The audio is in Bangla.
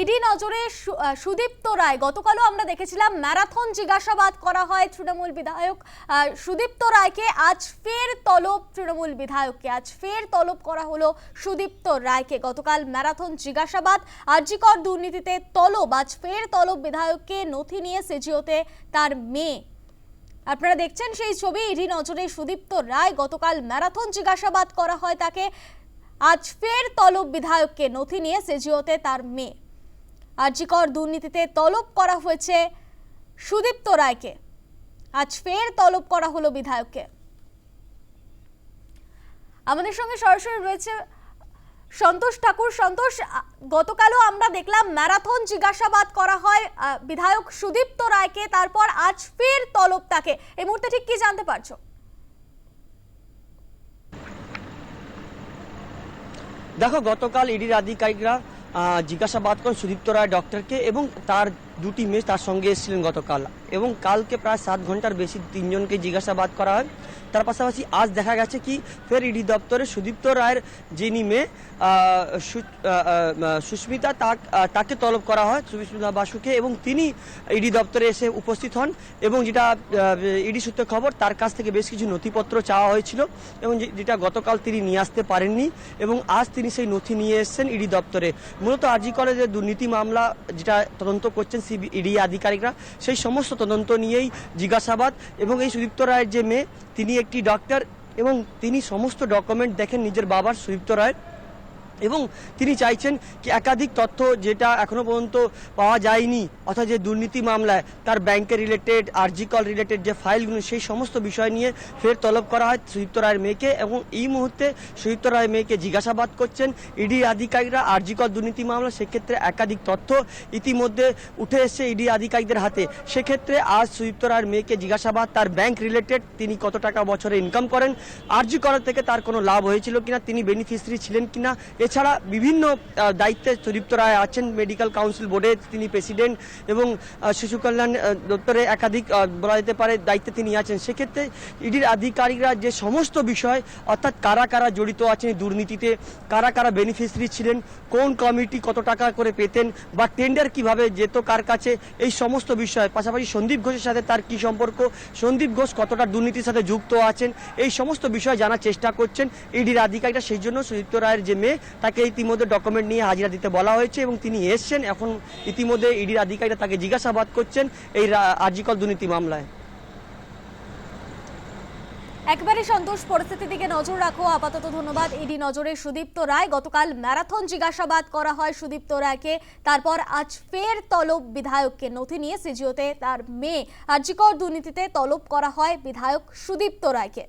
ইডি নজরে সুদীপ্ত রায়। গতকালও আমরা দেখেছিলাম ম্যারাথন জিজ্ঞাসাবাদ করা হয় তৃণমূল বিধায়ক সুদীপ্ত রায়কে। আজ ফের তলব তৃণমূল বিধায়ককে। আজ ফের তলব করা হলো সুদীপ্ত রায়কে। গতকাল ম্যারাথন জিজ্ঞাসাবাদ, আর্জিকর দুর্নীতিতে তলব। আজ ফের তলব বিধায়ককে নথি নিয়ে সেজিওতে তার মেয়ে। আপনারা দেখছেন সেই ছবি, ইডি নজরে সুদীপ্ত রায়। গতকাল ম্যারাথন জিজ্ঞাসাবাদ করা হয় তাকে। আজ ফের তলব বিধায়ককে নথি নিয়ে সেজিওতে তার মেয়ে। আর্জিকর দুর্নীতিতে তলব করা হয়েছে সুদীপ্ত রায়কে। আজ ফের তলব করা হলো বিধায়ককে। আমাদের সঙ্গে সরাসরি রয়েছে সন্তোষ ঠাকুর। সন্তোষ গতকালও আমরা দেখলাম ম্যারাথন জিজ্ঞাসাবাদ করা হয় বিধায়ক সুদীপ্ত রায়কে, তারপর আজ ফের তলব তাকে। এই মুহূর্তে ঠিক কি জানতে পারছ? দেখো, গতকাল ইডির আধিকারিকরা জিজ্ঞাসাবাদ করেন সুদীপ্ত রায় ডক্টরকে এবং তার দুটি মেয়ে তার সঙ্গে এসেছিলেন গতকাল। এবং কালকে প্রায় সাত ঘণ্টার বেশি তিনজনকে জিজ্ঞাসাবাদ করা হয়। তার পাশাপাশি আজ দেখা গেছে কি, ফের ইডি দপ্তরে সুদীপ্ত রায়ের যিনি মেয়ে সুস্মিতা তাক- তলব করা হয়, সুস্মিতা বাসুকে এবং তিনি ইডি দপ্তরে এসে উপস্থিত হন এবং যেটা ইডি সূত্রে খবর, তার কাছ থেকে বেশ কিছু নথিপত্র চাওয়া হয়েছিল এবং যেটা গতকাল তিনি নিয়ে আসতে পারেননি এবং আজ তিনি সেই নথি নিয়ে এসেছেন ইডি দপ্তরে। মূলত আরজি কলেজের দুর্নীতি মামলা যেটা তদন্ত করছেন সিবি ইডি আধিকারিকরা সেই সমস্ত তদন্ত নিয়েই জিজ্ঞাসাবাদ এবং এই সুদীপ্ত রায়ের যে মেয়ে, তিনি একটি ডক্টর এবং তিনি সমস্ত ডকুমেন্ট দেখেন, নিজের বাবার সুদীপ্ত রায় এবং তিনি চাইছেন কি একাধিক তথ্য যেটা এখনও পর্যন্ত পাওয়া যায়নি, অর্থাৎ যে দুর্নীতি মামলায় তার ব্যাংকের রিলেটেড আরজিকল রিলেটেড যে ফাইলগুলো সেই সমস্ত বিষয় নিয়ে ফের তলব করা হয় সুদীপ্ত রায়ের মেয়েকে এবং এই মুহূর্তে সুদীপ্ত রায়ের মেয়েকে জিজ্ঞাসাবাদ করছেন ইডি আধিকারিকরা আরজিকল দুর্নীতি মামলা, সেক্ষেত্রে একাধিক তথ্য ইতিমধ্যে উঠে এসেছে ইডি আধিকারিকদের হাতে। সেক্ষেত্রে আজ সুদীপ্ত রায়ের মেয়েকে জিজ্ঞাসাবাদ, তার ব্যাংক রিলেটেড তিনি কত টাকা বছরে ইনকাম করেন আরজি করার থেকে তার কোনো লাভ হয়েছিল কিনা, তিনি বেনিফিশিয়ারি ছিলেন কিনা এছাড়া বিভিন্ন দায়িত্বে সুদীপ্ত রায় আছেন মেডিকেল কাউন্সিল বোর্ডে, তিনি প্রেসিডেন্ট এবং শিশু কল্যাণ দপ্তরে একাধিক বলা যেতে পারে দায়িত্বে তিনি আছেন। সেক্ষেত্রে ইডির আধিকারিকরা যে সমস্ত বিষয়, অর্থাৎ কারা কারা জড়িত আছেন দুর্নীতিতে, কারা কারা বেনিফিশিয়ারি ছিলেন, কোন কমিটি কত টাকা করে পেতেন বা টেন্ডার কীভাবে যেত, কার কাছে, এই সমস্ত বিষয়, পাশাপাশি সন্দীপ ঘোষের সাথে তার কি সম্পর্ক, সন্দীপ ঘোষ কতটা দুর্নীতির সাথে যুক্ত আছেন, এই সমস্ত বিষয় জানার চেষ্টা করছেন ইডির আধিকারিকরা। সেই জন্য সুদীপ্ত রায়ের যে মেয়ে তাকে ইতিমধ্যে ডকুমেন্ট নিয়ে হাজিরা দিতে বলা হয়েছে এবং তিনি এসছেন। এখন ইতিমধ্যে ইডির আধিকারিকরা তাকে জিজ্ঞাসাবাদ করছেন এই আর্জিকল দুর্নীতি মামলায়। একবারে সন্তোষ, পরিস্থিতির দিকে নজর রাখো। আপাতত ধন্যবাদ। ইডি নজরে সুদীপ্ত রায়। গতকাল ম্যারাথন জিজ্ঞাসাবাদ করা হয় সুদীপ্ত রায়কে। তারপর আজ ফের তলব বিধায়ককে নথি নিয়ে সিজিওতে তার মেয়ে আর্জিকর দুর্নীতিতে তলব করা হয় বিধায়ক সুদীপ্ত রায়কে।